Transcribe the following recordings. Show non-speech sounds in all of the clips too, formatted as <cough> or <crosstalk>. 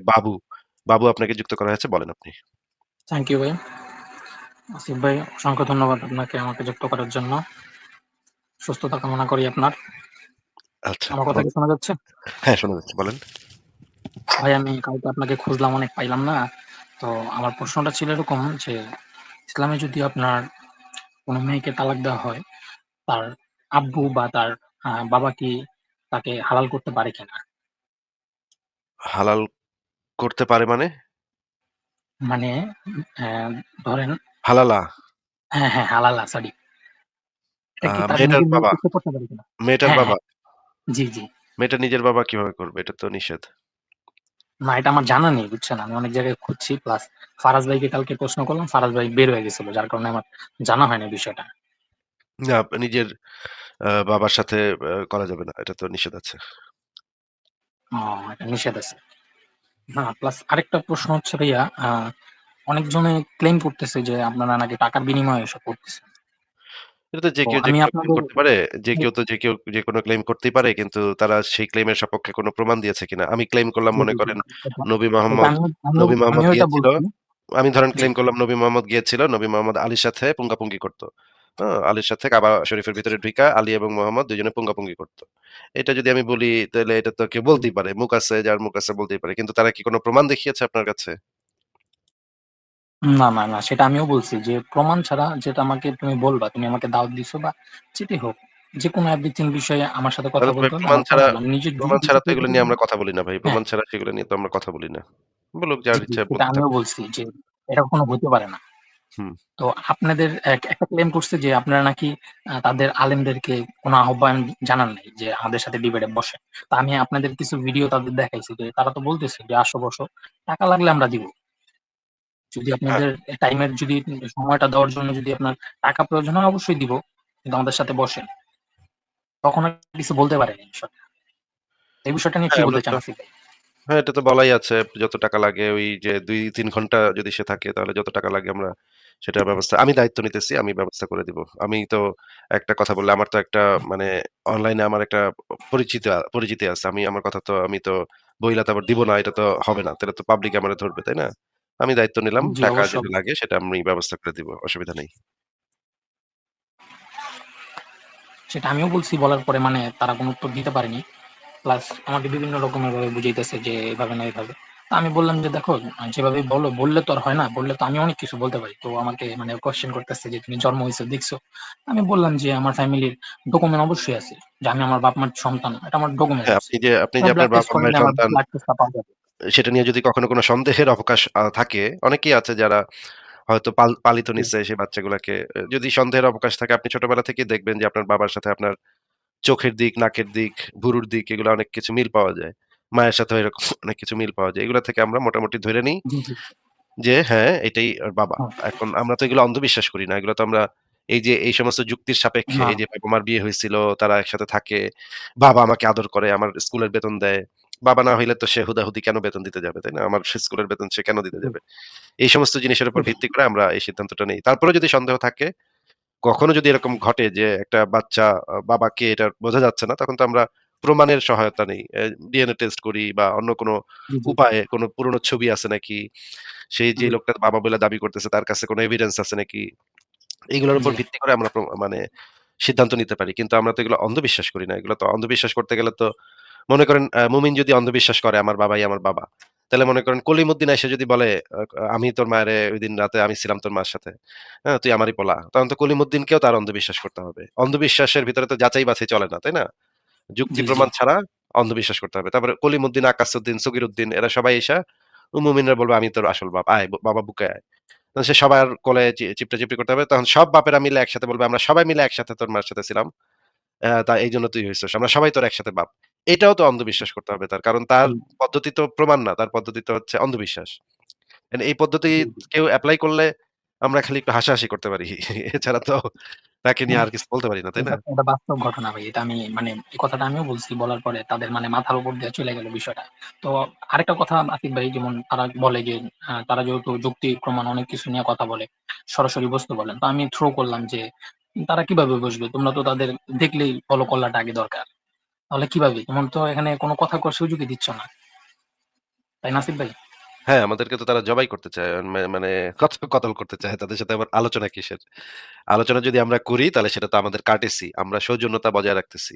বাবু, বাবু আপনাকে যুক্ত করা হয়েছে বলেন আপনি। থ্যাংক ইউ ভাই। আসিফ ভাই অসংখ্য ধন্যবাদ আপনাকে আমাকে যুক্ত করার জন্য। সুস্থতা কামনা করি আপনার। আচ্ছা। আমার কথা কি শোনা যাচ্ছে? হ্যাঁ, শোনা যাচ্ছে বলেন। ভাই আমি কালকে আপনাকে খুঁজলাম অনেক পাইলাম না। তো আমার প্রশ্নটা ছিল এরকম যে ইসলামে যদি আপনার কোনো মেয়েকে তালাক দেওয়া হয়, তার আব্বু বা তার আ বাবা কি তাকে হালাল করতে পারে কিনা? হালাল করতে পারে মানে? মানে ধরেন হালালা? হ্যাঁ, হ্যাঁ, হালালা সরি। মেয়েটার বাবা? মেয়েটার হ্যাঁ, বাবা? হ্যাঁ। জি, জি। মেয়েটা নিজের বাবা কীভাবে করবে? এটা তো নিষেধ। না, এটা আমার জানা নেই বুঝছেন? আমি অনেক জায়গায় খুঁজছি প্লাস ফারাজ ভাইকে কালকে প্রশ্ন করলাম। ফারাজ ভাই বের হয়ে গেছিল। যার কারণে আমার জানা হয়নি বিষয়টা। না, নিজের বাবার সাথে করা যাবে না। এটা তো নিষেধ আছে। ও এটা নিষেধ আছে। না প্লাস আরেকটা প্রশ্ন হচ্ছে ভাইয়া অনেকজনে ক্লেইম করতেছে যে আপনারা নাকি টাকার বিনিময়ে এসব করতেছেন। এটা তো যে কেউ ক্লেইম করতে পারে। যে কেউ তো যে কেউ যেকোনো ক্লেইম করতেই পারে। কিন্তু তারা সেই ক্লেইমের সপক্ষে কোন প্রমাণ দিয়েছে কিনা। আমি ক্লেইম করলাম মনে। করেন নবী মোহাম্মদ, নবী মোহাম্মদ গিয়েছিল। আমি ধরেন জি। ক্লেইম করলাম নবী মোহাম্মদ গিয়েছিল। নবী মোহাম্মদ আলীর সাথে পুঙ্গাপুঙ্গি করত। আলীর সাথে কাবা শরীফের ভিতরে ঢুইকা আলী এবং মোহাম্মদ ২ জনে পুঙ্গাপুঙ্গি করত। এটা যদি আমি বলি তাইলে এটা তো কেউ বলতেই পারে। মুখ আছে যার মুখ আছে বলতেই পারে। কিন্তু তারা কি কোন প্রমাণ দেখিয়েছে আপনার কাছে? না, না, না সেটা আমিও বলছি যে প্রমাণ ছাড়া যেটা আমাকে তুমি বলবা, তুমি আমাকে দাওয়াত দিছো বা যেটাই হোক, যেকোনো এভরিথিং বিষয়ে আমার সাথে কথা তাহলে বলতে প্রমাণ ছাড়া, প্রমাণ নিজের প্রমাণ ছাড়া তো এগুলো নিয়ে আমরা কথা বলি না ভাই। হ্যাঁ। প্রমাণ ছাড়া সেগুলো নিয়ে তো আমরা কথা বলি না। বলুক যার ইচ্ছা আমিও বলছি যে এটা কখনো হইতে পারে না। হুম। তো আপনাদের একটা ক্লেইম করছে যে আপনারা নাকি তাদের আলেমদেরকে কোনো আহ্বান জানান নাই যে আমাদের সাথে ডিবেটে বসে তা আমি আপনাদের কিছু ভিডিও তাদের দেখাইছি যে তারা তো বলতেছে যে, "আসো বসো। টাকা লাগলে আমরা দিব।" যদি। আপনাদের টাইমের যদি সময়টা দেওয়ার জন্য যদি আপনার টাকা প্রয়োজন হয় অবশ্যই দিব। কিন্তু আমাদের সাথে বসেন। কখনো কিছু বলতে পারেনি এই বিষয়টা। এই বিষয়টা নিয়ে কি হ্যাঁ, বলতে চান তো আসিফ ভাই? হ্যাঁ, এটা তো বলাই আছে। যত টাকা লাগে ওই যে ২-৩ ঘণ্টা যদি সে থাকে তাহলে যত টাকা লাগে আমরা সেটার ব্যবস্থা আমি দায়িত্ব নিতেছি, আমি ব্যবস্থা করে দিব। আমি তো একটা কথা বললে আমার তো একটা মানে অনলাইনে আমার একটা পরিচিতা পরিচিতি আছে। আমি আমার কথা তো আমি তো বইলা তো আবার দিব না। এটা তো হবে না। তাহলে তো পাবলিক আমারে ধরবে, তাই না? আমি দায়িত্ব নিলাম। জি, টাকা অবশ্যই, যেটা লাগে সেটা আমি ব্যবস্থা করে দিব। অসুবিধা নেই। সেটা আমিও বলছি বলার পরে মানে তারা কোন উত্তর দিতে পারেনি। প্লাস আমাকে বিভিন্ন রকমের ভাবে বুঝাইতেছে যে এভাবে না এভাবে। তো আমি বললাম যে, "দেখো যেভাবে বলো বললে তো আর হয় না। বললে তো আমি অনেক কিছু বলতে পারি।" তো আমাকে মানে কোয়েশ্চেন করতেছে যে, "তুমি জন্ম হইছো দেখছ?" আমি বললাম যে, "আমার ফ্যামিলির ডকুমেন্ট অবশ্যই আছে। যে আমি আমার বাপ-মার সন্তান। এটা আমার ডকুমেন্টস হ্যাঁ, আপনি যে আপনি যে আপনার করাইলে আমার সন্তান। সেটা নিয়ে যদি কখনো কোনো সন্দেহের অবকাশ থাকে, অনেকেই আছে যারা হয়তো পালিত। নিছে সেই বাচ্চাগুলাকে। যদি সন্দেহের অবকাশ থাকে আপনি ছোটবেলা থেকেই দেখবেন যে আপনার বাবার সাথে আপনার চোখের দিক, নাকের দিক, ভুরুর দিক এগুলো অনেক কিছু মিল পাওয়া যায়। মায়ের সাথে এরকম <laughs> অনেক কিছু মিল পাওয়া যায়। এগুলা থেকে আমরা মোটামুটি ধরে নিই। যে হ্যাঁ, এটাই বাবা। এখন আমরা তো এগুলো অন্ধবিশ্বাস করি না। এগুলো তো আমরা এই যে এই সমস্ত যুক্তির সাপেক্ষে এই যে বাবা-মার বিয়ে হইছিল, তারা একসাথে থাকে। বাবা আমাকে আদর করে, আমার স্কুলের বেতন দেয়। বাবা না হইলে তো সে হুদাহুদি কেন বেতন দিতে যাবে, তাই না? আমার স্কুলের বেতন সে কেন দিতে যাবে? এই সমস্ত জিনিসের উপর ভিত্তি করে আমরা এই সিদ্ধান্তটা নেই। তারপরেও যদি সন্দেহ থাকে, কখনো যদি এরকম ঘটে যে একটা বাচ্চা বাবাকে এটা বোঝা যাচ্ছে না, তখন তো আমরা প্রমাণের সহায়তা নেই। ডিএনএ টেস্ট করি বা অন্য কোনো। উপায়ে কোনো পুরনো ছবি আছে নাকি? সেই যে। লোকটা বাবা বইলা দাবি করতেছে তার কাছে কোনো এভিডেন্স আছে নাকি? এগুলোর উপর ভিত্তি করে আমরা মানে সিদ্ধান্ত নিতে পারি। কিন্তু আমরা তো এগুলো অন্ধবিশ্বাস করি না। এগুলো তো অন্ধবিশ্বাস করতে গেলে তো মনে করেন মুমিন যদি অন্ধবিশ্বাস করে আমার বাবাই আমার বাবা। তাহলে মনে করেন কলিমুদ্দিন এসে যদি বলে আমি তোর মায়ের ওই দিন রাতে আমি ছিলাম তোর মার সাথে। হ্যাঁ? তুই আমারই পোলা। তখন তো কলিমুদ্দিনকেও তার অন্ধবিশ্বাস করতে হবে। অন্ধবিশ্বাসের ভিতরে তো যাচাই-বাছাই চলে না, তাই না? যুক্তি। প্রমাণ ছাড়া অন্ধবিশ্বাস করতে হবে। তারপরে কলিমুদ্দিন, আকাশউদ্দিন, সগিরউদ্দিন এরা সবাই আইসা মুমিনরা বলবে, "আমি তোর আসল বাপ। আয় বাবা বুকে আয়।" তখন সে সবার কোলে চিপটা-চিপটি করতে হবে। তখন সব বাপেরা মিলে একসাথে বলবে, "আমরা সবাই মিলে একসাথে তোর মার সাথে ছিলাম। তা এইজন্য তুই হয়েছিস আমরা সবাই তোর একসাথে বাপ।" এটাও তো অন্ধবিশ্বাস করতে হবে তার। কারণ তার পদ্ধতি তো প্রমাণ না। তার পদ্ধতি তো হচ্ছে অন্ধবিশ্বাস। এই পদ্ধতি। কেউ এপ্লাই করলে আমরা খালি একটু হাসাহাসি করতে পারি। এছাড়া তো তাকে নিয়ে আর কিছু বলতে পারি না, তাই না? এটা বাস্তব ঘটনা ভাই। এটা আমি মানে এই কথাটা আমিও বলছি। বলার পরে তাদের মানে মাথার উপর দিয়ে চলে গেল বিষয়টা। তো আরেকটা কথা আসিফ ভাই যেমন তারা বলে যে তারা যেহেতু যুক্তি প্রমাণ অনেক কিছু নিয়ে কথা বলে, সরাসরি বসতে বলেন। তো আমি থ্রো করলাম যে তারা কীভাবে বসবে? তোমরা তো তাদের দেখলেই ফলো করাটা আগে দরকার। তাহলে কীভাবে? তোমার তো এখানে কোনো কথা কওয়ার সুযোগই দিচ্ছ না। তাই নাসিব ভাই? হ্যাঁ, আমাদেরকে তো তারা জবাই করতে চায়। মানে কত কতল করতে চায়। তাদের সাথে আবার আলোচনা কিসের? আলোচনা যদি আমরা করি তাহলে সেটা তো আমাদের কার্টেসি। আমরা সৌজন্যতা বজায় রাখতেছি।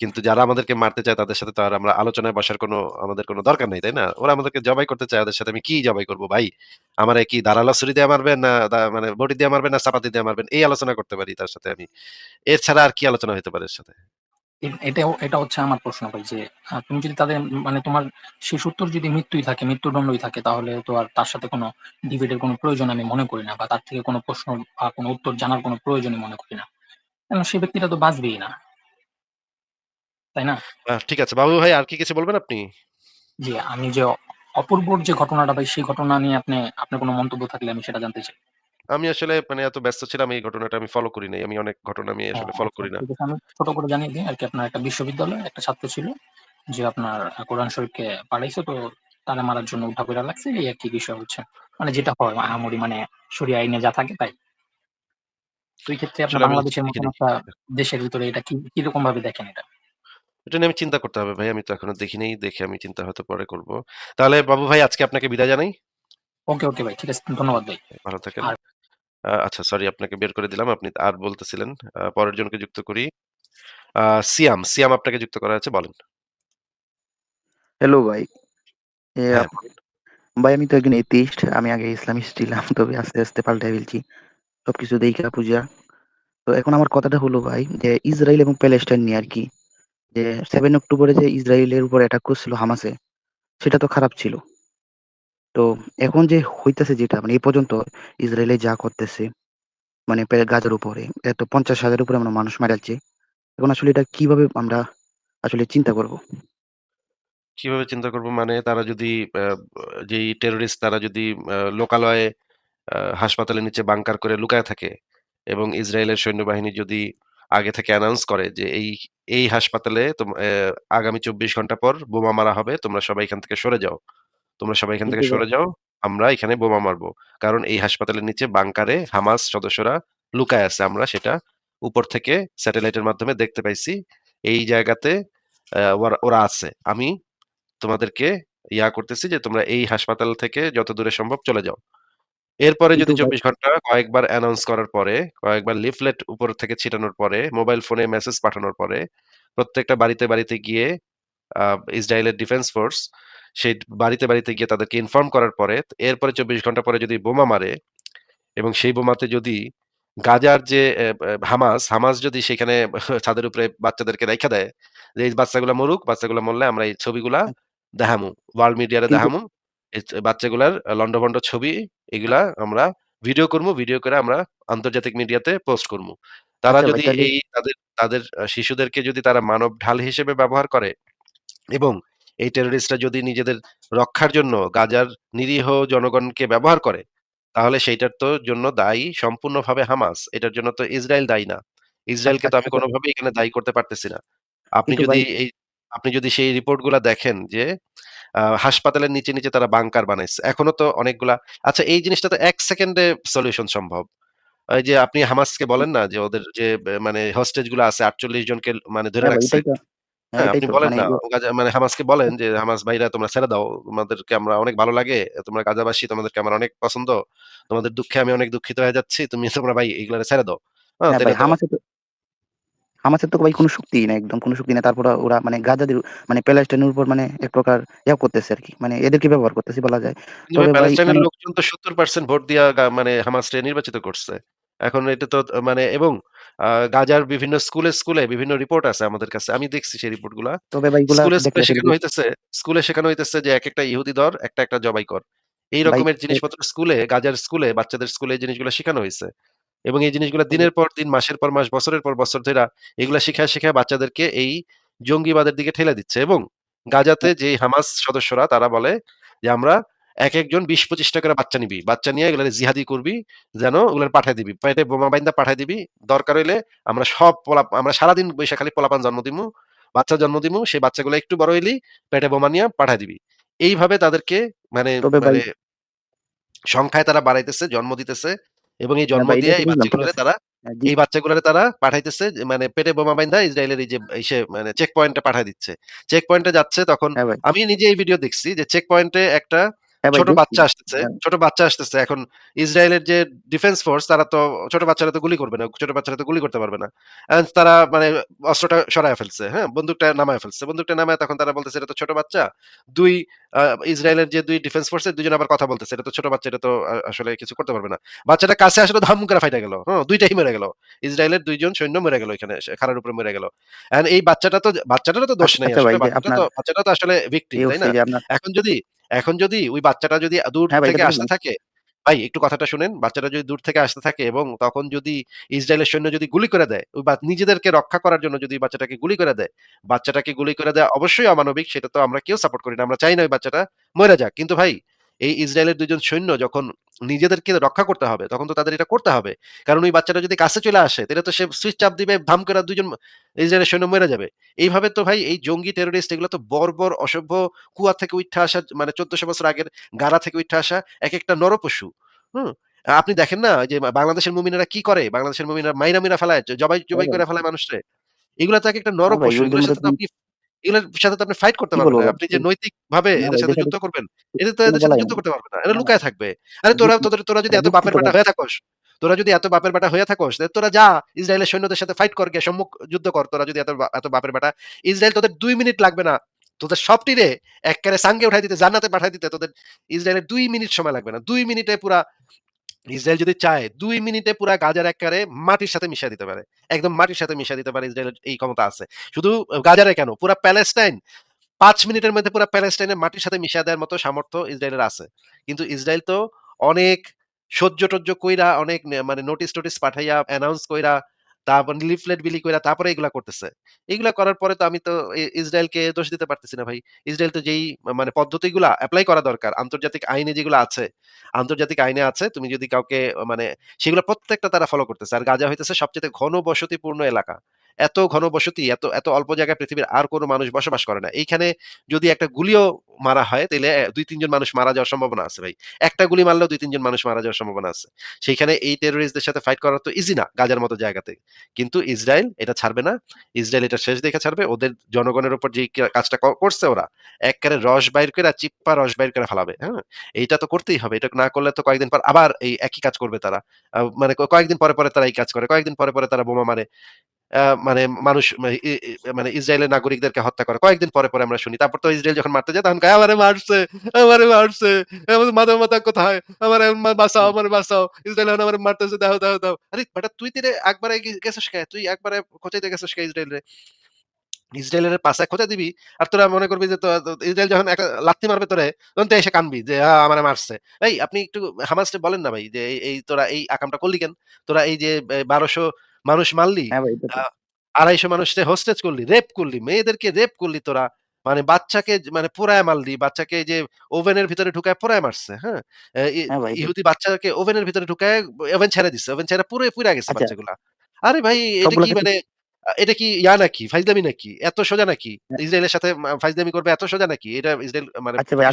কিন্তু যারা আমাদেরকে মারতে চায় তাদের সাথে তো আর আমরা আলোচনায় বসার কোনো আমাদের কোনো দরকার নেই, তাই না? ওরা আমাদেরকে জবাই করতে চায়। ওদের সাথে আমি কি জবাই করব ভাই? আমারে কি ধারালো ছুরি দিয়ে মারবেন না মানে বটি দিয়ে মারবেন না চাপাতি দিয়ে মারবেন? এই আলোচনা করতে পারি তার সাথে আমি। এর ছাড়া আর কি আলোচনা হইতে পারে এর সাথে? এ এটাও এটা হচ্ছে আমার প্রশ্ন ভাই যে তুমি যদি তাদের মানে তোমার শেষোত্তর যদি মৃত্যুই থাকে, মৃত্যুদণ্ডই থাকে তাহলে তো আর তার সাথে কোনো ডিবেট এর কোনো প্রয়োজন আমি মনে করি না বা তার থেকে কোনো প্রশ্ন বা কোনো উত্তর জানার কোনো প্রয়োজনই মনে করি না। কারণ সে ব্যক্তিটা তো বাঁচবেই না। তাই না? ঠিক আছে। বাবু ভাই আর কি কিছু বলবেন আপনি? জি, আমি যে অপূর্বর যে ঘটনাটা ভাই সেই ঘটনা নিয়ে আপনি আপনার কোনো মন্তব্য থাকলে আমি সেটা জানতে চাই। আমি আসলে মানে এত ব্যস্ত ছিলাম এই ঘটনাটা আমি ফলো করি নাই। আমি অনেক ঘটনা আমি আসলে ফলো আচ্ছা করি না। আমি ছোট করে জানিয়ে দিই আরকি আপনার একটা বিশ্ববিদ্যালয়ে একটা ছাত্র ছিল যে আপনার কোরআন শরীফকে পাড়াইছে তো তারে মারার জন্য উঠা কইরা লাগছে এই আরকি বিষয় হচ্ছে। মানে যেটা হয় আহামরি মানে শরিয়া আইনে যা থাকে তাই। তো এই ক্ষেত্রে আপনার বাংলাদেশের মতন একটা দেশের ভিতরে এটা কি কীরকম ভাবে দেখেন এটা? এটা নিয়ে আমি চিন্তা করতে হবে ভাই। আমি তো এখনও দেখি নাই। দেখে আমি চিন্তা হয়তো পরে করব। তাহলে বাবু ভাই আজকে আপনাকে বিদায় জানাই। ওকে, ওকে ভাই ঠিক আছে। ধন্যবাদ ভাই। ভালো থাকেন। আচ্ছা সরি আপনাকে বের করে দিলাম। আপনি আর বলতেছিলেন। পরের জনকে যুক্ত করি। সিয়াম, সিয়াম আপনাকে যুক্ত করা আছে বলেন। হ্যালো ভাই। হ্যাঁ, ভাই আমি তো একজন এথিস্ট। আমি আগে ইসলামিস্ট ছিলাম। <laughs> তবে আস্তে, আস্তে পাল্টায় ফেলছি। সবকিছু দেইখা পূজা তো এখন আমার কথাটা হলো ভাই যে ইসরাইল এবং প্যালেস্টাইন নিয়ে আর কি যে সেভেন অক্টোবরে যে ইসরায়েলের উপর অ্যাটাক করছিল হামাসে, সেটা তো খারাপ ছিল। তো এখন যে হইতেছে যেটা মানে এই পর্যন্ত ইসরায়েলে যা করতেছে মানে গাজার উপরে এত ৫০,০০০ উপরে আমরা মানুষ মারাচ্ছে। এখন আসলে এটা কীভাবে আমরা আসলে চিন্তা করব? কীভাবে চিন্তা করব মানে তারা যদি যেই টেরোরিস্ট তারা যদি লোকালয়ে হাসপাতালের নিচে বাংকার করে লুকায় থাকে এবং ইসরায়েলের সৈন্যবাহিনী যদি আগে থেকে অ্যানাউন্স করে যে এই, এই হাসপাতালে আগামী ২৪ ঘণ্টা পর বোমা মারা হবে। তোমরা সবাই এখান থেকে সরে যাও। তোমরা সবাই এখান থেকে সরে যাও। আমরা এখানে বোমা মারব। কারণ এই হাসপাতালের নিচে বাংকারে হামাস সদস্যরা লুকায় আছে। আমরা সেটা উপর থেকে স্যাটেলাইটের মাধ্যমে দেখতে পাইছি। এই জায়গাতে ওরা আছে। আমি তোমাদেরকে ইয়া করতেছি যে তোমরা এই হাসপাতাল থেকে যত দূরে সম্ভব চলে যাও। এরপরে যদি চব্বিশ ঘণ্টা কয়েকবার অ্যানাউন্স করার পরে, কয়েকবার লিফলেট উপর থেকে ছিটানোর পরে, মোবাইল ফোনে মেসেজ পাঠানোর পরে, প্রত্যেকটা বাড়িতে, বাড়িতে গিয়ে ইসরায়েলের ডিফেন্স ফোর্স সেই বাড়িতে, বাড়িতে গিয়ে তাদেরকে ইনফর্ম করার পরে, এরপরে ২৪ ঘণ্টা পরে যদি বোমা মারে এবং সেই বোমাতে যদি গাজার যে হামাস, হামাস যদি সেখানে <laughs> ছাদের উপরে বাচ্চাদেরকে রাইখা দেয়, যে এই বাচ্চাগুলা মরুক, বাচ্চাগুলা মরলে আমরা এই ছবিগুলা দেখামু। ওয়ার্ল্ড মিডিয়ারে দেখামু। এই বাচ্চাগুলার লন্ডভন্ড ছবি এগুলা আমরা ভিডিও করব ভিডিও করে আমরা আন্তর্জাতিক মিডিয়াতে পোস্ট করমু। তারা আচ্ছা যদি এই তাদের তাদের শিশুদেরকে যদি তারা মানব ঢাল হিসেবে ব্যবহার করে এবং এই টেরোরিস্টরা যদি নিজেদের রক্ষার জন্য গাজার নিরীহ জনগণকে ব্যবহার করে, তাহলে সেইটার তো জন্য দায়ী সম্পূর্ণভাবে হামাস। এটার জন্য তো ইসরায়েল দায়ী না। আচ্ছা ইসরায়েলকে তো আচ্ছা আমি আচ্ছা ভাই। কোনভাবেই এখানে দায়ী করতে পারতেছি না। আপনি যদি এই আপনি যদি সেই রিপোর্টগুলা দেখেন যে হাসপাতালের নিচে, নিচে তারা বাংকার বানাইছে। এখনও তো অনেকগুলা আচ্ছা এই জিনিসটা তো এক সেকেন্ডে সলিউশন সম্ভব। এই যে আপনি হামাসকে বলেন না যে ওদের যে মানে হোস্টেজগুলা আছে ৪৮ জনকে মানে ধরে হ্যাঁ রাখছে। হ্যাঁ হ্যাঁ, আপনি তো বলেন মানে না গাজা মানে হামাসকে বলেন যে, "হামাস ভাইরা তোমরা ছেড়ে দাও। তোমাদেরকে আমরা অনেক ভালো লাগে। তোমরা গাজাবাসী তোমাদেরকে আমার অনেক পছন্দ। তোমাদের দুঃখে আমি অনেক দুঃখিত হয়ে যাচ্ছি। তুমি তোমরা ভাই এগুলারে ছেড়ে দাও।" হ্যাঁ, হ্যাঁ ভাই তো হামাসের তো হামাসের তো ভাই কোনো শক্তিই নাই একদম কোনো শক্তি নাই। তারপরে ওরা মানে গাজাদের মানে প্যালেস্টাইনের উপর মানে এক প্রকার ইয়া করতেছে আরকি। মানে এদেরকে ব্যবহার করতেছে বলা যায়। কিন্তু ভাই তবে ভাই প্যালেস্টাইনের মানে লোকজন তো ৭০% ভোট দিয়া গা মানে হামাসরে নির্বাচিত করছে। এখন এটা তো মানে এবং গাজার বিভিন্ন স্কুলে, স্কুলে বিভিন্ন রিপোর্ট আছে আমাদের কাছে। আমি দেখছি সেই রিপোর্টগুলা। তবে ভাই স্কুলে, স্কুলে শেখানো হইতেছে স্কুলে শেখানো হইতেছে যে একেকটা ইহুদি ধর, একটা, একটা জবাই কর। এই রকমের জিনিসপত্র স্কুলে, গাজার স্কুলে, বাচ্চাদের স্কুলে এই জিনিসগুলা শিখানো হইছে। এবং এই জিনিসগুলা দিনের পর দিন, মাসের পর মাস, বছরের পর বছর ধইরা এগুলা শিখায়, শিখায় বাচ্চাদেরকে এই জঙ্গিবাদের দিকে ঠেলে দিচ্ছে এবং গাজাতে যে হামাস সদস্যরা তারা বলে যে, "আমরা একেকজন ২০-২৫ টা করে বাচ্চা নিবি। বাচ্চা নিয়ে এগুলারে জিহাদি করবি। যেন ওগুলারে পাঠায় দিবি। পেটে বোমা বাইন্দা পাঠায় দিবি। দরকার হইলে আমরা সব পোলা আমরা সারাদিন বইসা খালি পোলাপান জন্ম দিমু, বাচ্চা জন্ম দিমু। সেই বাচ্চাগুলা একটু বড় হইলেই পেটে বোমা নিয়া পাঠায় দিবি।" এইভাবে তাদেরকে মানে মানে সংখ্যায় তারা বাড়াইতেছে, জন্ম দিতেছে এবং এই হ্যাঁ জন্ম দিয়ে এই। বাচ্চাগুলারে প্লাস তারা হ্যাঁ, এই বাচ্চাগুলারে তারা পাঠাইতেছে মানে পেটে বোমা বাইন্ধা ইসরায়েলের এই যে ইসে মানে চেক পয়েন্টে পাঠায় দিচ্ছে। চেক পয়েন্টে যাচ্ছে তখন হ্যাঁ আমি নিজে এই ভিডিও দেখছি যে চেক পয়েন্টে একটা ছোট বাচ্চা আসতেছে, হ্যাঁ। ছোট বাচ্চা আসতেছে। এখন ইসরায়েলের যে ডিফেন্স ফোর্স তারা তো ছোট বাচ্চারা তো গুলি করবে না। ছোট বাচ্চারা তো গুলি করতে পারবে না। তারা মানে অস্ত্রটা সরায় ফেলছে। হ্যাঁ? বন্দুকটা নামায় ফেলছে। বন্দুকটা নামায় তখন তারা বলতেছে এটা তো ছোট বাচ্চা। ২ আ ইসরায়েলের যে ২ ডিফেন্স ফোর্সের ২ জন আবার কথা বলতেছে। এটা তো ছোট বাচ্চা এটা তো আসলে কিছু করতে পারবে না। বাচ্চাটা কাছে আসলে ধাম করে ফাইটা গেল। হুম? ২ টাই মরে গেল। ইসরায়েলের ২ জন সৈন্য মেরে গেল এখানে খাড়ার উপরে মরে গেল। অ্যান্ড এই বাচ্চাটা তো বাচ্চাটারও তো দোষ নেই আচ্ছা আসলে। ভাই বাচ্চাটা তো আসলে ভিকটিম, তাই না? এখন যদি এখন যদি ওই বাচ্চাটা যদি দূর হ্যাঁ থেকে আসতে থাকে ভাই একটু কথাটা শুনেন। বাচ্চাটা যদি দূর থেকে আসতে থাকে এবং তখন যদি ইসরায়েলের সৈন্য যদি গুলি করে দেয়, ওই বা নিজেদেরকে রক্ষা করার জন্য যদি বাচ্চাটাকে গুলি করে দেয়, বাচ্চাটাকে গুলি করে দেয় অবশ্যই অমানবিক। সেটা তো আমরা কেউ সাপোর্ট করি না। আমরা চাই না ওই বাচ্চাটা মরে যাক। কিন্তু ভাই এই ইসরায়েলের ২ জন সৈন্য যখন নিজেদেরকে রক্ষা করতে হবে, তখন তো তাদের এটা করতে হবে। কারণ ওই বাচ্চাটা যদি কাছে চলে আসে, তাহলে তো সে সুইচ চাপ দিবে, ধাম করে ২ জন ইসরায়েলের সৈন্য মইরা যাবে। এইভাবে তো ভাই এই জঙ্গি টেরোরিস্ট এগুলো তো বর্বর, অসভ্য, কুয়া থেকে উইঠা আসা মানে চোদ্দশো বছর আগের গাড়া থেকে উঠে আসা একেকটা নরপশু। হুম? আপনি দেখেন না যে বাংলাদেশের মুমিনেরা কি করে? বাংলাদেশের মুমিনরা মাইরা, মাইরা ফেলায়, জবাই, জবাই করে ফেলায় মানুষরে। এগুলা তো এক একটা নরপশু। এগুলোর সাথে আপনি এগুলোর সাথে তো আপনি ফাইট করতে পারবেন। আপনি যে নৈতিকভাবে না এদের সাথে যুদ্ধ করবেন, এটা তো এদের সাথে যুদ্ধ করতে পারবে না। এরা। লুকায় থাকবে। আরে তোরা তোদের তোরা যদি এত বাপের বেটা হয়ে থাকোস, তোরা যদি এত বাপের বেটা হয়ে থাকোস, তোরা যা ইসরায়েলের সৈন্যদের সাথে ফাইট কর গিয়ে সম্মুখ যুদ্ধ কর। তোরা যদি এত এত বাপের বেটা। ইসরায়েল তোদের দুই মিনিট লাগবে না। তোদের সবটিরে এক্কারে সাঙ্গে উঠাই দিতে, জান্নাতে পাঠায় দিতে তোদের ইসরায়েলের দুই মিনিট সময় লাগবে না। দুই মিনিটে পুরা ইসরায়েল যদি চায় দুই মিনিটে পুরা গাজার একারে মাটির সাথে মিশিয়ে দিতে পারে। একদম মাটির সাথে মিশিয়ে দিতে পারে ইসরায়েলের এই ক্ষমতা আছে। শুধু গাজারে কেন, পুরা প্যালেস্টাইন পাঁচ মিনিটের মধ্যে পুরা প্যালেস্টাইনের মাটির সাথে মিশিয়ে দেওয়ার মতো সামর্থ্য ইসরায়েলের আছে। কিন্তু ইসরায়েল তো অনেক সহ্য-টহ্য কইরা, অনেক মানে নোটিস-টোটিস পাঠাইয়া, অ্যানাউন্স কইরা, তারপর লিফলেট বিলি করে তারপরে এগুলা করতেছে। এগুলা করার পরে তো আমি তো ইসরায়েলকে দোষ দিতে পারতেছি না ভাই। ইসরায়েল তো যেই মানে পদ্ধতিগুলা অ্যাপ্লাই করা দরকার, আন্তর্জাতিক আইনে যেগুলো আছে, আন্তর্জাতিক আইনে আছে, তুমি যদি কাউকে মানে সেগুলো প্রত্যেকটা তারা ফলো করতেছে। আর গাজা হইতেছে সবচেয়ে ঘন বসতিপূর্ণ এলাকা। এত ঘনবসতি, এত এত অল্প জায়গায় পৃথিবীর আর কোনো মানুষ বসবাস করে না। এইখানে যদি একটা গুলিও মারা হয়, তাহলে দুই ২-৩ মানুষ মারা যাওয়ার সম্ভাবনা আছে ভাই। একটা গুলি মারলেও দুই তিনজন মানুষ মারা যাওয়ার সম্ভাবনা আছে। সেইখানে এই টেরোরিস্টদের সাথে ফাইট করা তো ইজি না, গাজার মতো জায়গাতে। কিন্তু ইসরায়েল এটা ছাড়বে না। ইসরায়েল এটা শেষ দেখে ছাড়বে। ওদের জনগণের উপর কা কাজটা করছে ওরা, এক্কারে রস বাইর কইরা, চিপ্পা রস বাইর করে ফালাবে। হ্যাঁ? এইটা তো করতেই হবে। এটা না করলে তো কয়েকদিন পর আবার এই একই কাজ করবে তারা। মানে কয়েকদিন পরে, পরে তারা এই কাজ করে। কয়েকদিন পরে, পরে তারা বোমা মারে। মানে মানুষ মা ই ই মানে ইসরায়েলের নাগরিকদেরকে হত্যা করে। কয়েকদিন পরে, পরে আমরা শুনি। তারপর তো ইসরায়েল যখন মারতে যায় তখন "আমারে মারছে, আমারে মারছে। আমার মানবতা কোথায়? আমারে বাঁচাও, আমারে বাঁচাও। ইসরায়েল আমারে মারতেছে, দাও, দাও, দাও।" আরে বেটা তুই তিরে একবারে গেছস কে? তুই একবারে খোঁচাইতে গেছস কে ইসরায়েলরে? ইসরায়েলের পাছায় খোঁচা দিবি। আর তোরা মনে করবি যে তো তো ইসরায়েল যখন একটা লাত্তি মারবে তোরে, তখন তুই এসে কানবি যে, "আ আমারে মারছে।" এই আপনি একটু হামাসরে বলেন না ভাই যে, "এই তোরা এই আকামটা করলি কেন? তোরা এই যে বে ১২০০ মানুষ মারলি, আড়াইশো ভাই এটা আ তো ২৫০ মানুষকে হোস্টেজ করলি, রেপ করলি, মেয়েদেরকে রেপ করলি তোরা। মানে বাচ্চাকে মানে পোড়ায় মারলি। বাচ্চাকে যে ওভেনের ভিতরে ঢুকায় পোড়ায় মারছে। হ্যাঁ? হ্যাঁ ইহুদি বাচ্চাকে ওভেনের ভিতরে ঢুকায় ওভেন ছেড়ে দিছে। ওভেন ছেড়ে পুড়ে পুইরা গেছে আচ্ছা বাচ্চাগুলা। আরে ভাই এটা কি মানে এটা কি ইয়া নাকি? ফাইজদামি নাকি? এত সোজা নাকি? হ্যাঁ, ইসরায়েলের সাথে ফাইজদামি করবে এত সোজা নাকি? এটা ইসরায়েল মানে আচ্ছা ভাই?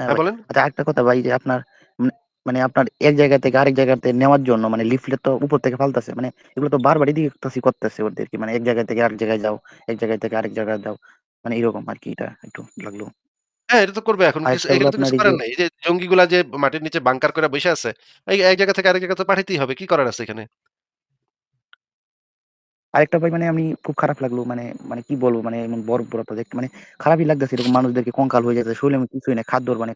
হ্যাঁ হ্যাঁ বলেন। আচ্ছা আরেকটা কথা ভাই যে আপনার মানে আপনার এক জায়গা থেকে আরেক জায়গাতে নেওয়ার জন্য মানে লিফলেট তো উপর থেকে ফালতাছে। মানে এগুলো তো বারবারই দেখতাছি করতেছে ওদেরকে। মানে এক জায়গা থেকে আরেক জায়গায় যাও, এক জায়গা থেকে আরেক জায়গায় যাও। মানে এরকম আরকি এটা একটু লাগল। হ্যাঁ, এটা তো করবে এখন। আরেকটা তো কিছু করার নাই। যে জঙ্গিগুলা যে মাটির নিচে বাংকার করে বসে আছে, এক জায়গা থেকে আরেক জায়গায় তো পাঠাইতেই হবে। কি করার আছে এখানে? আরেকটা ভাই মানে আমি খুব খারাপ লাগল মানে মানে কি বলব মানে এমন বর্বরতা দেখতে মানে খারাপই লাগতেছে এরকম মানুষদেরকে কঙ্কাল হয়ে যাচ্ছে। শরীরে কিছুই নাই। খাদ্যর মানে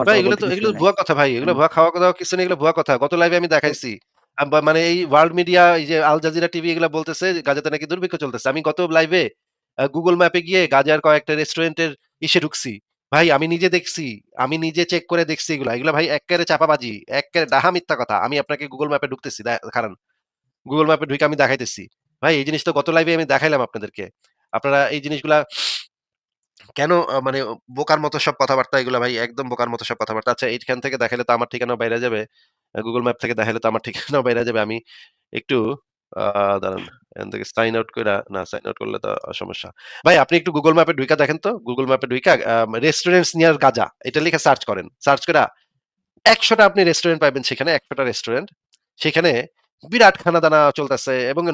ভাই এগুলো তো এগুলো। ভুয়া কথা ভাই। এগুলো ভুয়া খাওয়া-দাওয়া কিছু নেই, এগুলো ভুয়া কথা। গত লাইভে আমি দেখাইছি। মানে এই ওয়ার্ল্ড মিডিয়া এই যে আল জাজিরা টিভি এগুলা বলতেছে গাজাতে নাকি দুর্ভিক্ষ চলতেছে। আমি গত লাইভে Google ম্যাপে গিয়ে গাজার কয়েকটা রেস্টুরেন্টের ইসে ঢুকছি। ভাই আমি নিজে দেখছি। আমি নিজে চেক করে দেখছি এগুলা। এগুলা ভাই এক্কেরে চাপাবাজি, এক্কেরে ডাহা মিথ্যা কথা। আমি আপনাকে গুগল ম্যাপে ঢুকতেছি। কারণ গুগল ম্যাপে ঢুকে আমি দেখাইতেছি। ভাই এই জিনিস তো গত লাইভে আমি দেখাইলাম আপনাদেরকে। আপনারা এই জিনিসগুলা কেন মানে বোকার মতো সব কথাবার্তা এগুলা ভাই, একদম বোকার মতো সব কথাবার্তা। আচ্ছা এইখান থেকে দেখাইলে তো আমার ঠিকানাও বাইরা যাবে। Google ম্যাপ থেকে দেখাইলে তো আমার ঠিকানাও বাইরা যাবে। আমি একটু দাঁড়ান। থেকে সাইন আউট কইরা, না সাইন আউট করলে তো সমস্যা। ভাই, আপনি একটু Google ম্যাপে ঢুইকা দেখেন তো। Google ম্যাপে ঢুইকা আ রেস্টুরেন্টস নিয়ার গাজা এটা লিখে সার্চ করেন। সার্চ কইরা ১০০ টা আপনি রেস্টুরেন্ট পাইবেন সেখানে ১০০ টা রেস্টুরেন্ট। সেখানে বিরাট খানাদানা চলতেছে এবং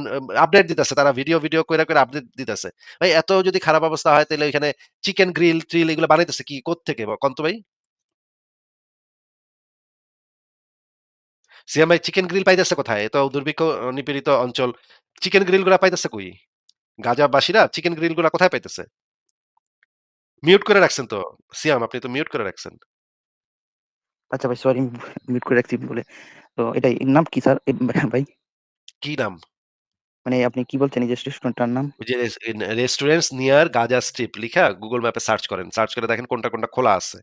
আপডেট দিতেছে। তারা ভিডিও, ভিডিও কইরা, করে আপডেট দিতেছে। ভাই এত যদি খারাপ অবস্থা হয় তাহলে এখানে চিকেন গ্রিল-ট্রিল এগুলো বানাইতেছে কি কোত্থেকে কন তো ভাই? সিয়াম ভাই চিকেন গ্রিল পাইতেছে কোথায়? তো দুর্ভিক্ষ নিপীড়িত অঞ্চল। চিকেন গ্রিলগুলা পাইতেছে কই? গাজাবাসীরা চিকেন গ্রিলগুলা কোথায় পাইতেছে? মিউট করে রাখছেন তো। সিয়াম আপনি তো মিউট করে রাখছেন। আচ্ছা ভাই সরি মিউট করে রাখছি বলে। তো এটাই এর নাম কি স্যার? ভাই? কি নাম? মানে আপনি কি বলছেন এই যে রেস্টুরেন্টটার নাম? যে রেস্টুরেন্টস নিয়ার গাজা স্ট্রিপ লিখা গুগল ম্যাপে সার্চ করেন। সার্চ করে দেখেন কোনটা, কোনটা খোলা আছে।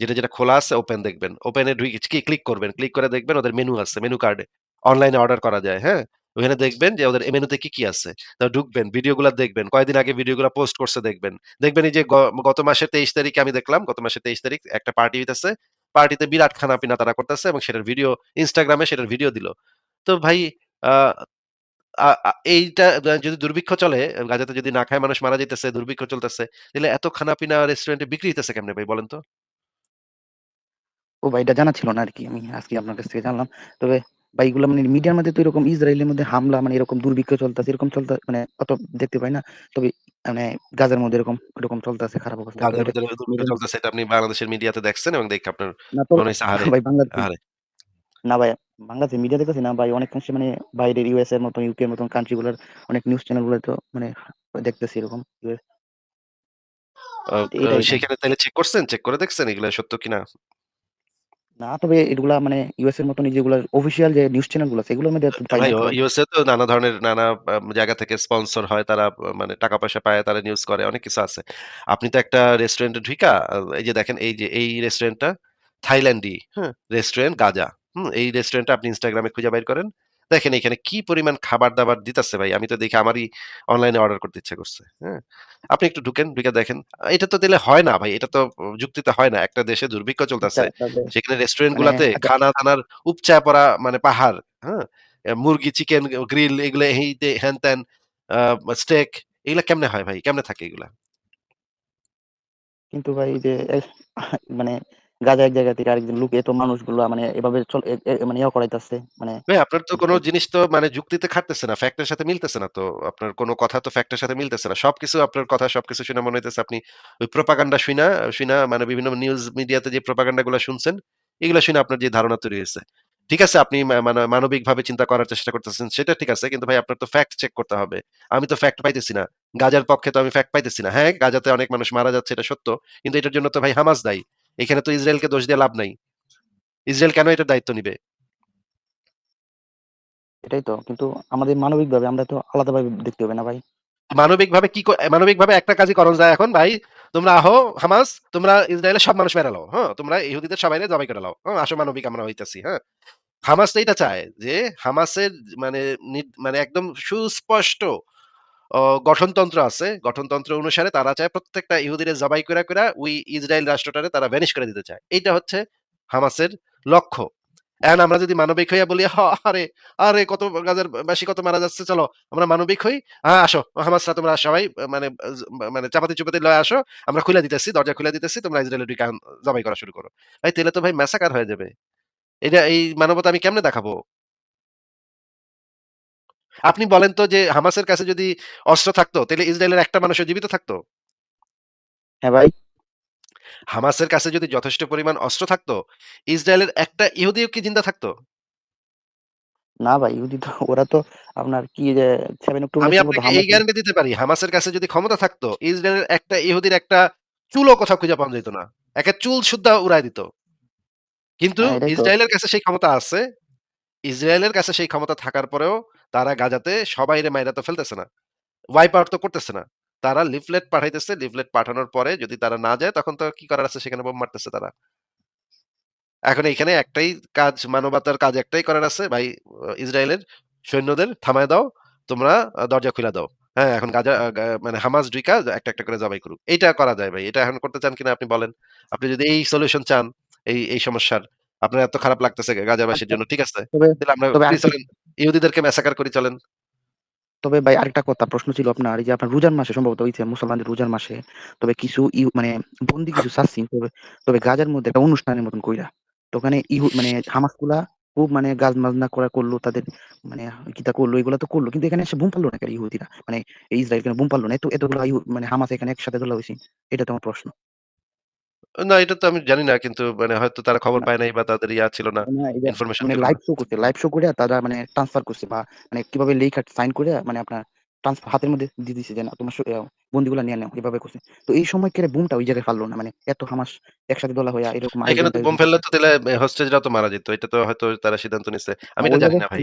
যেটা, যেটা খোলা আছে ওপেন দেখবেন। ওপেন এ ঢুই কি ক্লিক করবেন। ক্লিক করে দেখবেন ওদের মেনু আছে। মেনু কার্ডে অনলাইনে অর্ডার করা যায়, হ্যাঁ? ওখানে দেখবেন যে ওদের মেনুতে কি, কি আছে। ঢুকবেন, ভিডিওগুলা দেখবেন। কয়দিন আগে ভিডিওগুলা পোস্ট করছে দেখবেন। দেখবেন এই যে গত মাসের ২৩ তারিখে আমি দেখলাম, গত মাসের ২৩ তারিখ একটা পার্টি হইতেছে। পার্টিতে বিরাট খানাপিনা তারা করতেছে এবং সেটার ভিডিও ইনস্টাগ্রামে সেটার ভিডিও দিল। তো ভাই এইটা যদি দুর্ভিক্ষ চলে, গাজাতে যদি না খায় মানুষ মারা যেতেছে দুর্ভিক্ষ চলতেছে, তাহলে এত খানা পিনা রেস্টুরেন্টে বিক্রি হইতেছে কেমনে ভাই বলেন তো? ও ভাই এটা জানা ছিল না আর কি আমি আজকে আপনার কাছ থেকে জানলাম। তবে ভাই এগুলা মানে মিডিয়ার মধ্যে তো এরকম ইসরায়েলের মধ্যে হামলা মানে এরকম দুর্ভিক্ষ চলতেছে, এরকম চলতে মানে অত দেখতে পাই না। তবে মানে গাজার মধ্যে এরকম এরকম চলতেছে খারাপ অবস্থা। গাজার ভিতরে দুর্ভিক্ষ চলতেছে এটা আপনি বাংলাদেশের মিডিয়াতে দেখছেন এবং দেখে আপনার মনে আহারে, ভাই বাংলাদেশে না ভাই বাংলাদেশের মিডিয়া দেখতেছি না ভাই অনেকাংশে মানে বাইরের ইউএস এর মতো ইউকে এর মতন কান্ট্রি গুলার অনেক নিউজ চ্যানেলগুলো তো মানে দেখতেছি এরকম। সেখানে তাহলে চেক করছেন? চেক করে দেখছেন এগুলা সত্য কিনা? না তবে এগুলা মানে ইউএস এর মতন যেগুলো অফিসিয়াল যে নিউজ চ্যানেলগুলো সেগুলোর মধ্যে তো ও তো নানা ধরনের নানা জায়গা থেকে স্পন্সর হয়। তারা মানে টাকা পয়সা পায়, তারা নিউজ করে, অনেক কিছু আছে। আপনি তো একটা রেস্টুরেন্টে ঢুকা এই যে দেখেন এই যে এই রেস্টুরেন্টটা থাইল্যান্ডি, হ্যাঁ? Restaurant Gaza. হুম? এই রেস্টুরেন্টটা আপনি ইনস্টাগ্রামে খুঁজে বাইর করেন। দেখেন এখানে কি পরিমাণ খাবার-দাবার দিতেছে ভাই। আমি তো দেখে আমারই অনলাইনে অর্ডার করতে ইচ্ছা করছে। হ্যাঁ? আপনি একটু ঢুকেন, ঢুইকা দেখেন। এটা তো দিলে হয় না ভাই। এটা তো যুক্তিতে হয় না। একটা দেশে দুর্ভিক্ষ চলতেছে। সেখানে রেস্টুরেন্ট মানে গুলাতে আচ্ছা খানা-দানার উপচায় পড়া মানে পাহাড়, হ্যাঁ? মুরগি, চিকেন, গ্রিল এগুলো এই-তে হেন-তেন আ স্টেক এগুলা কেমনে হয় ভাই? কেমনে থাকে এগুলা? কিন্তু ভাই এই যে মানে গাজা এক জায়গা থেকে আরেকজন লুকিয়ে তো মানুষগুলা মানে এভাবে মানে ইয়া করাইতেছে। মানে ভাই আপনার তো কোন জিনিস তো মানে যুক্তিতে খাটতেছে না। ফ্যাক্ট এর সাথে মিলতেছে না তো। আপনার কোন কথা তো ফ্যাক্ট এর সাথে মিলতেছে না। সবকিছু আপনার কথা সবকিছু শুনে মনে হইতেছে আপনি ওই প্রোপাগান্ডা শুইনা, শুইনা মানে বিভিন্ন নিউজ মিডিয়াতে যে প্রোপাগান্ডা গুলা শুনছেন, এগুলা শুনে আপনার যে ধারণা তৈরি হইছে। ঠিক আছে আপনি মানে মানবিক ভাবে চিন্তা করার চেষ্টা করতেছেন সেটা ঠিক আছে। কিন্তু ভাই আপনার তো ফ্যাক্ট চেক করতে হবে। আমি তো ফ্যাক্ট পাইতেছি না। গাজার পক্ষে তো আমি ফ্যাক্ট পাইতেছি না। হ্যাঁ, গাজাতে অনেক মানুষ মারা যাচ্ছে এটা সত্য। কিন্তু এটার জন্য তো ভাই হামাস দায়ী। এখানে তো ইসরায়েলকে দোষ দিয়ে লাভ নাই। ইসরায়েল কেন এটার দায়িত্ব নিবে? এটাই তো। কিন্তু আমাদের মানবিকভাবে আমরা তো আলাদাভাবে দেখতে হবে না ভাই? মানবিকভাবে কি ক মানবিকভাবে একটা কাজই করণ যায় এখন ভাই। তোমরা আহো হামাস, তোমরা ইসরায়েলের সব মানুষ মেরে লাও। হ্যাঁ? তোমরা ইহুদিদের সবাই জবাই করে লাও। হ্যাঁ? আসো মানবিক আমরা হইতাছি। হ্যাঁ? হামাস তো এইটা চায় যে হামাসের মানে মানে একদম সুস্পষ্ট গঠনতন্ত্র আছে। গঠনতন্ত্র অনুসারে তারা চায় প্রত্যেকটা ইহুদিরে জবাই কইরা, কইরা ওই ইসরায়েল রাষ্ট্রটারে তারা ভ্যানিশ করে দিতে চায়। এইটা হচ্ছে হামাসের লক্ষ্য। এখন আমরা যদি মানবিক হইয়া বলি, আরে, আরে কত গাজার বাসী কত মারা যাচ্ছে চলো আমরা মানবিক হই। আ আসো হামাসরা তোমরা সবাই মানে মানে চাপাতি-চুপাতি লয়ে আসো। আমরা খুলে দিতেছি, দরজা খুইলা দিতেছি। তোমরা ইসরায়েলে ঢুইকা জবাই করা শুরু করো। ভাই তাহলে তো ভাই ম্যাসাকার হয়ে যাবে। এটা এই মানবতা আমি কেমনে দেখাবো? আপনি বলেন তো যে হামাসের কাছে যদি অস্ত্র থাকতো তাইলে ইসরায়েলের একটা মানুষও জীবিত থাকতো? হ্যাঁ ভাই। হামাসের কাছে যদি যথেষ্ট পরিমাণ অস্ত্র থাকতো, ইসরায়েলের একটা ইহুদিও কি জিন্দা থাকতো? না ভাই ইহুদি তো ওরা তো আপনার কি যে 7 অক্টোবর আমি আপনাকে এই গ্যারান্টি দিতে পারি, হামাসের কাছে যদি ক্ষমতা থাকতো, ইসরায়েলের একটা ইহুদির একটা চুলও কোথাও খুঁজে পাওয়া যাইত না। একের চুল সুদ্ধা উড়ায় দিত। কিন্তু হ্যাঁ, ইসরায়েলের কাছে সেই ক্ষমতা আছে। ইসরায়েলের কাছে সেই ক্ষমতা থাকার পরেও তারা গাজাতে সবাইরে মাইরা তো ফেলতেছে না। ওয়াইপ আউট তো করতেছে না। তারা লিফলেট পাঠাইতেছে। লিফলেট পাঠানোর পরে যদি তারা না যায় তখন তো কি করার আছে সেখানে বোম মারতেছে তারা। এখন এইখানে একটাই কাজ মানবতার কাজ একটাই করার আছে ভাই ইসরায়েলের সৈন্যদের থামায় দাও। তোমরা দরজা খুলে দাও। হ্যাঁ, এখন গাজা মানে হামাস ঢুইকা একটা, একটা করে জবাই করুক। এটা করা যায় ভাই। এটা এখন করতে চান কিনা আপনি বলেন? আপনি যদি এই সলিউশন চান এই, এই সমস্যার আপনার এত খারাপ লাগতেছে গাজাবাসীর আচ্ছা জন্য ঠিক আছে। তবে তাহলে আমরা চলেন। ইহুদিদেরকে ম্যাসাকার করি চলেন। তবে ভাই আরেকটা কথা প্রশ্ন ছিল আপনার এই যে আপনার রোজার মাসে সম্ভবত হইছে মুসলমানদের রোজার মাসে। তবে কিছু মানে বন্দি কিছু ছাড়ছেন তবে, তবে গাজার মধ্যে একটা অনুষ্ঠানের মতন কইরা। তো ওখানে ইহু মানে হামাসগুলা খুব মানে গাজ মাজনা করা করল তাদের মানে কিতা করল এগুলো তো করল কিন্তু এখানে এসে বুম পারল না কেন ইহুদিরা মানে এই ইসরায়েল কেন বুম পারল না এত এতগুলো ইহু- মানে হামাস এখানে একসাথে তোলা হয়েছে এটা তো আমার প্রশ্ন না এটা তো আমি জানি না কিন্তু মানে হয়তো তারা খবর পায় নাই বা তাদের ইয়া ছিল না, ইনফরমেশন মানে লাইভ শো করছে লাইভ শো করে তারা মানে ট্রান্সফার করছে বা মানে কীভাবে লেখা সাইন করে মানে আপনার ট্রান্সফার হাতের মধ্যে দিয়ে দিছে যে না তোমার বন্দিগুলা নিয়ে নাও এভাবে করছে তো এই সময় কেড়ে বুমটা ওই জায়গায় ফাললো না মানে এত হামাস একসাথে দলা হয়ে এরকম এখানে তো বোম ফেললে তো তাহলে হোস্টেজরাও তো মারা যেত। এটা তো হয়তো তারা সিদ্ধান্ত নিছে। আমি এটা জানি না ভাই।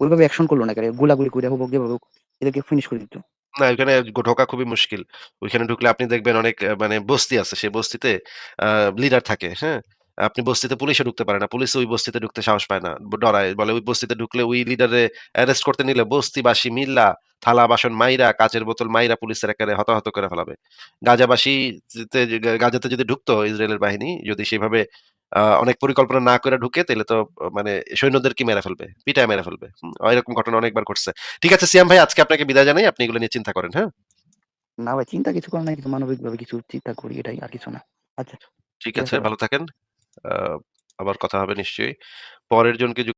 ওইভাবে অ্যাকশন করল না কেন গোলাগুলি করে হোক যেভাবে হোক এদেরকে ফিনিশ করে দিত না ওইখানে ঢোকা খুবই মুশকিল। ওইখানে ঢুকলে আপনি দেখবেন অনেক মানে বস্তি আছে। সেই বস্তিতে আ লিডার থাকে, হ্যাঁ? আপনি বস্তিতে পুলিশও ঢুকতে পারে না। পুলিশও ওই বস্তিতে ঢুকতে সাহস পায় না। ডরায়। বলে ওই বস্তিতে ঢুকলে ওই লিডারে অ্যারেস্ট করতে নিলে বস্তিবাসী মিল্লা থালা-বাসন মাইরা, কাঁচের বোতল মাইরা পুলিশের একেবারে হতাহত করে ফেলাবে। গাজাবাসী গাজাতে যদি ঢুকতো ইসরায়েলের বাহিনী যদি সেভাবে অনেক পরিকল্পনা না করে ঢুকে তাহলে তো মানে সৈন্যদেরকে মেরে ফেলবে। পিটায় মেরে ফেলবে। এরকম ঘটনা অনেকবার ঘটছে। ঠিক আছে সিয়াম ভাই আজকে আপনাকে বিদায় জানাই। আপনি এগুলো নিয়ে চিন্তা করেন, হ্যাঁ? না ভাই চিন্তা কিছু করার নাই কিছু মানবিকভাবে কিছু চিন্তা করি এটাই আর কিছু না আচ্ছা ঠিক আছে ভালো থাকেন। আবার কথা হবে নিশ্চয়ই। পরের জনকে